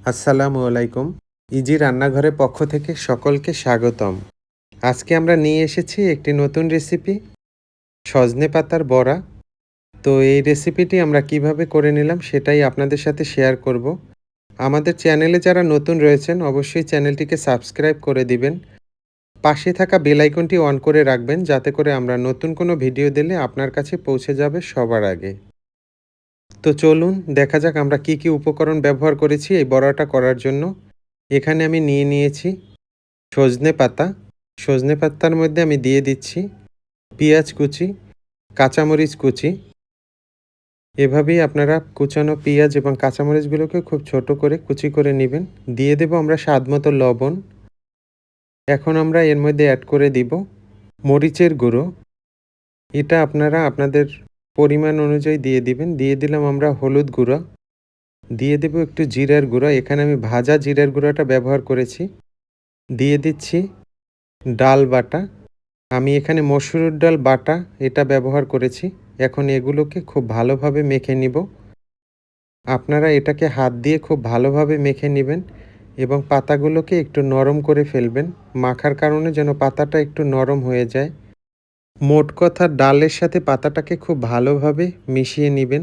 আসসালামু আলাইকুম। ইজি রান্নাঘরের পক্ষ থেকে সকলকে স্বাগতম। আজকে আমরা নিয়ে এসেছি একটি নতুন রেসিপি, সজনে পাতার বড়া। তো এই রেসিপিটি আমরা কীভাবে করে নিলাম সেটাই আপনাদের সাথে শেয়ার করব। আমাদের চ্যানেলে যারা নতুন রয়েছেন, অবশ্যই চ্যানেলটিকে সাবস্ক্রাইব করে দিবেন। পাশে থাকা বেল আইকনটি অন করে রাখবেন, যাতে করে আমরা নতুন কোনো ভিডিও দিলে আপনার কাছে পৌঁছে যাবে সবার আগে। তো চলুন দেখা যাক আমরা কি কি উপকরণ ব্যবহার করেছি এই বড়াটা করার জন্য। এখানে আমি নিয়ে নিয়েছি সজনে পাতা। সজনে পাতার মধ্যে আমি দিয়ে দিচ্ছি পেঁয়াজ কুচি, কাঁচামরিচ কুচি। এভাবেই আপনারা কুচানো পেঁয়াজ এবং কাঁচামরিচগুলোকে খুব ছোট করে কুচি করে নেবেন। দিয়ে দেব আমরা স্বাদ মতো লবণ। এখন আমরা এর মধ্যে অ্যাড করে দিব মরিচের গুঁড়ো। এটা আপনারা আপনাদের পরিমাণ অনুযায়ী দিয়ে দিবেন। দিয়ে দিলাম আমরা হলুদ গুঁড়ো। দিয়ে দেব একটু জিরার গুঁড়ো। এখানে আমি ভাজা জিরার গুঁড়োটা ব্যবহার করেছি। দিয়ে দিচ্ছি ডাল বাটা। আমি এখানে মসুর ডাল বাটা এটা ব্যবহার করেছি। এখন এগুলোকে খুব ভালোভাবে মেখে নিব। আপনারা এটাকে হাত দিয়ে খুব ভালোভাবে মেখে নেবেন এবং পাতাগুলোকে একটু নরম করে ফেলবেন। মাখার কারণে যেন পাতাটা একটু নরম হয়ে যায়। মোট কথা ডালের সাথে পাতাটাকে খুব ভালোভাবে মিশিয়ে নেবেন।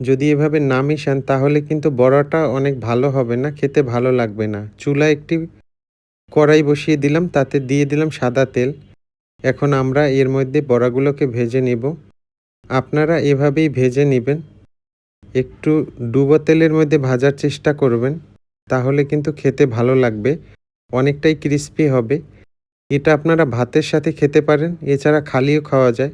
যদি এভাবে না মিশান, তাহলে কিন্তু বড়াটা অনেক ভালো হবে না, খেতে ভালো লাগবে না। চুলা একটি কড়াই বসিয়ে দিলাম, তাতে দিয়ে দিলাম সাদা তেল। এখন আমরা এর মধ্যে বড়াগুলোকে ভেজে নেব। আপনারা এভাবেই ভেজে নেবেন। একটু ডুবো তেলের মধ্যে ভাজার চেষ্টা করবেন, তাহলে কিন্তু খেতে ভালো লাগবে, অনেকটাই ক্রিস্পি হবে। এটা আপনারা ভাতের সাথে খেতে পারেন, এছাড়া খালিও খাওয়া যায়।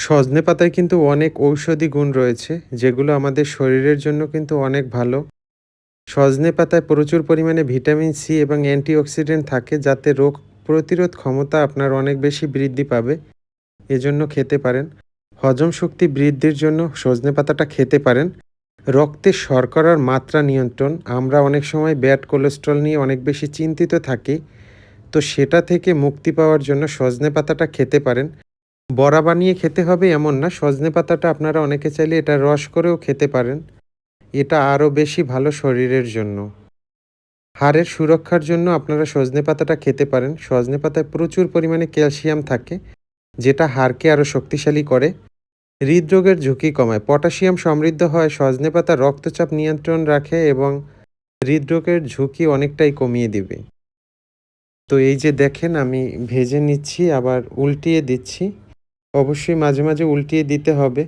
সজনে পাতায় কিন্তু অনেক ঔষধি গুণ রয়েছে, যেগুলো আমাদের শরীরের জন্য কিন্তু অনেক ভালো। সজনে পাতায় প্রচুর পরিমাণে ভিটামিন সি এবং অ্যান্টিঅক্সিডেন্ট থাকে, যাতে রোগ প্রতিরোধ ক্ষমতা আপনার অনেক বেশি বৃদ্ধি পাবে। এজন্য খেতে পারেন। হজম শক্তি বৃদ্ধির জন্য সজনে পাতাটা খেতে পারেন। রক্তে শর্করার মাত্রা নিয়ন্ত্রণ, আমরা অনেক সময় ব্যাড কোলেস্ট্রল নিয়ে অনেক বেশি চিন্তিত থাকি। তো সেটা থেকে মুক্তি পাওয়ার জন্য সজনে পাতাটা খেতে পারেন। বড়া বানিয়ে খেতে হবে এমন না, সজনে পাতাটা আপনারা অনেকে চাইলে এটা রস করেও খেতে পারেন। এটা আরও বেশি ভালো শরীরের জন্য। হাড়ের সুরক্ষার জন্য আপনারা সজনে পাতাটা খেতে পারেন। সজনে পাতায় প্রচুর পরিমাণে ক্যালসিয়াম থাকে, যেটা হাড়কে আরও শক্তিশালী করে। হৃদরোগের ঝুঁকি কমায়। পটাশিয়াম সমৃদ্ধ হয়, সজনে পাতা রক্তচাপ নিয়ন্ত্রণ রাখে এবং হৃদরোগের ঝুঁকি অনেকটাই কমিয়ে দিবে। তো এই যে দেখেন, আমি ভেজে নিচ্ছি, আবার উল্টিয়ে দিচ্ছি। অবশ্যই মাঝে মাঝে উল্টিয়ে দিতে হবে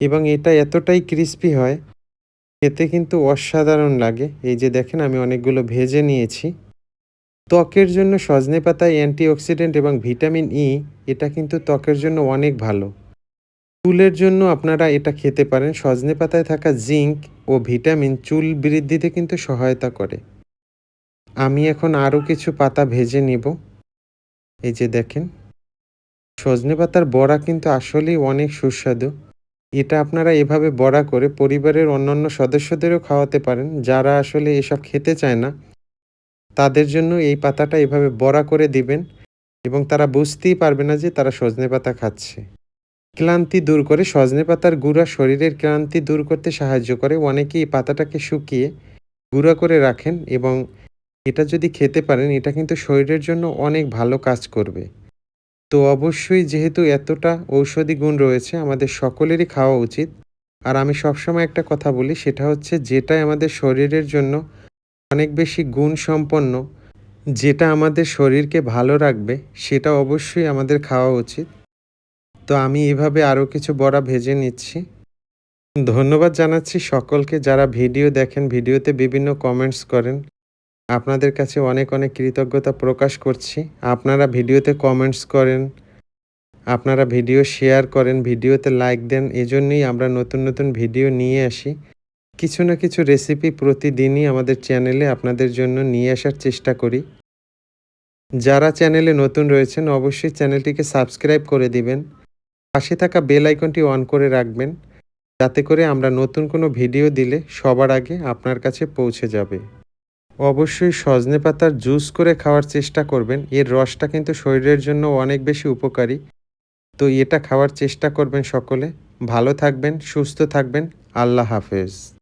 এবং এটা এতটাই ক্রিস্পি হয়, খেতে কিন্তু অসাধারণ লাগে। এই যে দেখেন, আমি অনেকগুলো ভেজে নিয়েছি। ত্বকের জন্য সজনে পাতায় অ্যান্টিঅক্সিডেন্ট এবং ভিটামিন ই এটা কিন্তু ত্বকের জন্য অনেক ভালো। চুলের জন্য আপনারা এটা খেতে পারেন। সজনে পাতায় থাকা জিঙ্ক ও ভিটামিন চুল বৃদ্ধিতে কিন্তু সহায়তা করে। আমি এখন আরও কিছু পাতা ভেজে নিব। এই যে দেখেন, সজনে পাতার বড়া কিন্তু আসলেই অনেক সুস্বাদু। এটা আপনারা এভাবে বড়া করে পরিবারের অন্যান্য সদস্যদেরও খাওয়াতে পারেন, যারা আসলে এসব খেতে চায় না। তাদের জন্য এই পাতাটা এভাবে বড়া করে দিবেন এবং তারা বুঝতেই পারবে না যে তারা সজনে পাতা খাচ্ছে। ক্লান্তি দূর করে, সজনে পাতার গুঁড়া শরীরের ক্লান্তি দূর করতে সাহায্য করে। অনেকেই পাতাটাকে শুকিয়ে গুঁড়া করে রাখেন এবং এটা যদি খেতে পারেন, এটা কিন্তু শরীরের জন্য অনেক ভালো কাজ করবে। তো অবশ্যই যেহেতু এতটা ঔষধি গুণ রয়েছে, আমাদের সকলেরই খাওয়া উচিত। আর আমি সবসময় একটা কথা বলি, সেটা হচ্ছে যেটাই আমাদের শরীরের জন্য অনেক বেশি গুণ সম্পন্ন যেটা আমাদের শরীরকে ভালো রাখবে, সেটা অবশ্যই আমাদের খাওয়া উচিত। তো আমি এভাবে আরও কিছু বড়া ভেজে নিচ্ছি। ধন্যবাদ জানাচ্ছি সকলকে যারা ভিডিও দেখেন, ভিডিওতে বিভিন্ন কমেন্টস করেন। আপনাদের কাছে অনেক অনেক কৃতজ্ঞতা প্রকাশ করছি। আপনারা ভিডিওতে কমেন্টস করেন, আপনারা ভিডিও শেয়ার করেন, ভিডিওতে লাইক দেন, এজন্যই আমরা নতুন নতুন ভিডিও নিয়ে আসি। কিছু না কিছু রেসিপি প্রতিদিনই আমাদের চ্যানেলে আপনাদের জন্য নিয়ে আসার চেষ্টা করি। যারা চ্যানেলে নতুন রয়েছেন, অবশ্যই চ্যানেলটিকে সাবস্ক্রাইব করে দিবেন। পাশে থাকা বেল আইকনটি অন করে রাখবেন। যাতে করে আমরা নতুন কোনো ভিডিও দিলে সবার আগে আপনার কাছে পৌঁছে যাবে। অবশ্যই সজনে পাতার জুস করে খাওয়ার চেষ্টা করবেন। এর রসটা কিন্তু শরীরের জন্য অনেক বেশি উপকারী। তো এটা খাওয়ার চেষ্টা করবেন সকলে। ভালো থাকবেন, সুস্থ থাকবেন। আল্লাহ হাফেজ।